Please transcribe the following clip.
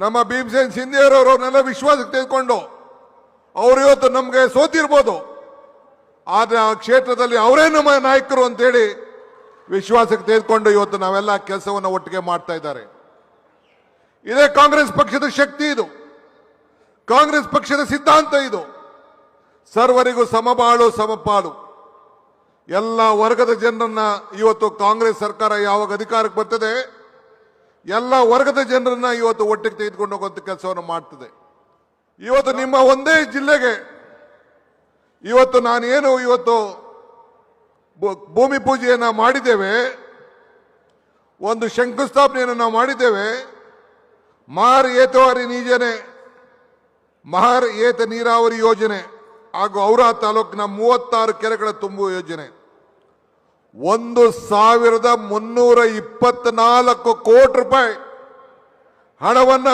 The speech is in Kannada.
ನಮ್ಮ ಭೀಮಸೇನ್ ನನ್ನ ವಿಶ್ವಾಸಕ್ಕೆ ತೆಗೆದುಕೊಂಡು, ಅವರು ಇವತ್ತು ನಮಗೆ ಸೋತಿರ್ಬೋದು. ಆದರೆ ಆ ಕ್ಷೇತ್ರದಲ್ಲಿ ಅವರೇ ನಮ್ಮ ನಾಯಕರು ಅಂತೇಳಿ ವಿಶ್ವಾಸಕ್ಕೆ ತೆಗೆದುಕೊಂಡು ಇವತ್ತು ನಾವೆಲ್ಲ ಕೆಲಸವನ್ನು ಒಟ್ಟಿಗೆ ಮಾಡ್ತಾ ಇದ್ದಾರೆ. ಇದೇ ಕಾಂಗ್ರೆಸ್ ಪಕ್ಷದ ಶಕ್ತಿ ಇದು. ಕಾಂಗ್ರೆಸ್ ಪಕ್ಷದ ಸಿದ್ಧಾಂತ ಇದು. ಸರ್ವರಿಗೂ ಸಮಬಾಳು, ಸಮಪಾಲು. ಎಲ್ಲ ವರ್ಗದ ಜನರನ್ನ ಇವತ್ತು ಕಾಂಗ್ರೆಸ್ ಸರ್ಕಾರ ಯಾವಾಗ ಅಧಿಕಾರಕ್ಕೆ ಬರ್ತದೆ? ಎಲ್ಲ ವರ್ಗದ ಜನರನ್ನ ಇವತ್ತು ಒಟ್ಟಿಗೆ ತೆಗೆದುಕೊಂಡು ಹೋಗುವಂತ ಕೆಲಸವನ್ನು ಮಾಡ್ತದೆ. ಇವತ್ತು ನಿಮ್ಮ ಒಂದೇ ಜಿಲ್ಲೆಗೆ ಇವತ್ತು ನಾನೇನು ಇವತ್ತು ಭೂಮಿ ಪೂಜೆಯನ್ನು ಮಾಡಿದ್ದೇವೆ, ಒಂದು ಶಂಕುಸ್ಥಾಪನೆಯನ್ನು ನಾವು ಮಾಡಿದ್ದೇವೆ ಮಹಾರ್ ಏತವಾರಿ ನೀಜನೆ ಮಹಾರ್ ಏತ ನೀರಾವರಿ ಯೋಜನೆ ಹಾಗೂ ಔರಾ ತಾಲೂಕಿನ ಮೂವತ್ತಾರು ಕೆರೆಗಳ ತುಂಬುವ ಯೋಜನೆ. ಒಂದು ಸಾವಿರದ ಮುನ್ನೂರ ಇಪ್ಪತ್ನಾಲ್ಕು ಕೋಟಿ ರೂಪಾಯಿ ಹಣವನ್ನ